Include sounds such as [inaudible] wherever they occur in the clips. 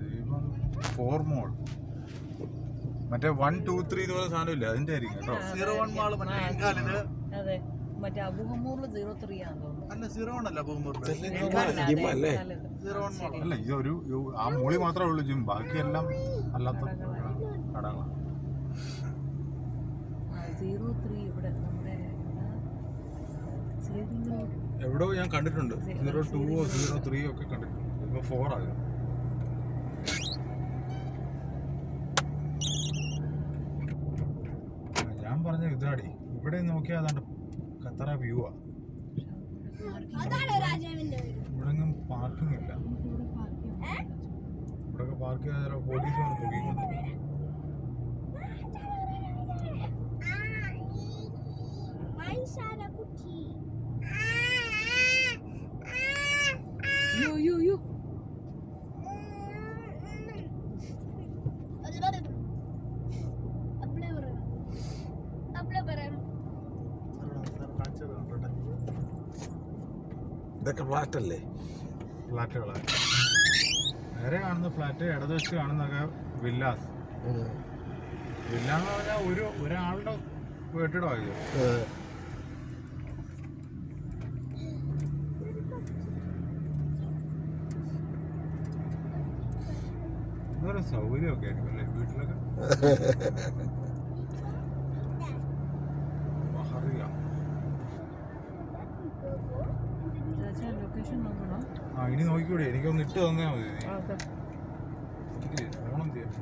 ദൈവം. ഫോർ മോൾ മറ്റേ one two three എന്ന് പറയുന്ന സാധനം ഇല്ല അതിന്റെ ആയിരിക്കും കേട്ടോ. സീറോ വൺ മാൾ മറ്റേ ആ, ഇൻകാലിൽ അതെ. മറ്റേ അബുഹമ്മൂറിൽ സീറോ ത്രീ ആണെന്ന് അല്ല സീറോ വൺ അല്ല. സീറോ വൺ ആ മോളി മാത്രമേ ഉള്ളൂ ജിം ബാക്കിയെല്ലാം അല്ലാത്ത കടകളാണ് സീറോ ത്രീ ഇവിടെ നമ്മുടെ എവിടെയോ ഞാൻ കണ്ടിട്ടുണ്ട്. സീറോ ടൂവോ സീറോ ത്രീ ഒക്കെ കണ്ടിട്ടുണ്ട്. ഇപ്പൊ ഫോർ ആയത് ഞാൻ പറഞ്ഞ ഇതാടി. ഇവിടെ നോക്കിയാൽ അതാണ്ട് ഖത്തറ വ്യൂ ആ. ഇവിടെ ഒന്നും പാർക്കിംഗ് ഇല്ല. ഇവിടെ പാർക്ക് ചെയ്താൽ പോലീസ് വന്ന് പൊക്കിക്കൊണ്ട്. ഇതൊക്കെ ഫ്ലാറ്റ് അല്ലേ? ഫ്ലാറ്റുകളാണ് നേരെ കാണുന്ന ഫ്ലാറ്റ് ഇടതുവശത്ത് കാണുന്നൊക്കെ വില്ലാസ് വില്ല എന്ന് പറഞ്ഞാൽ ഒരു ഒരാളുടെ കെട്ടിടമായത് ഇതൊരു സൗകര്യമൊക്കെ ആയിരിക്കും അല്ലേ? വീട്ടിലൊക്കെ. [laughs] ലൊക്കേഷൻ നോക്കണോ? ആ ഇനി നോക്കിക്കൂടെ. എനിക്കൊന്ന് ഇട്ട് തന്നാ മതി. ഓണം ചെയ്യാം.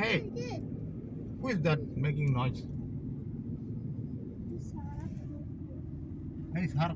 Hey, Who is that making noise? Hey, Sarah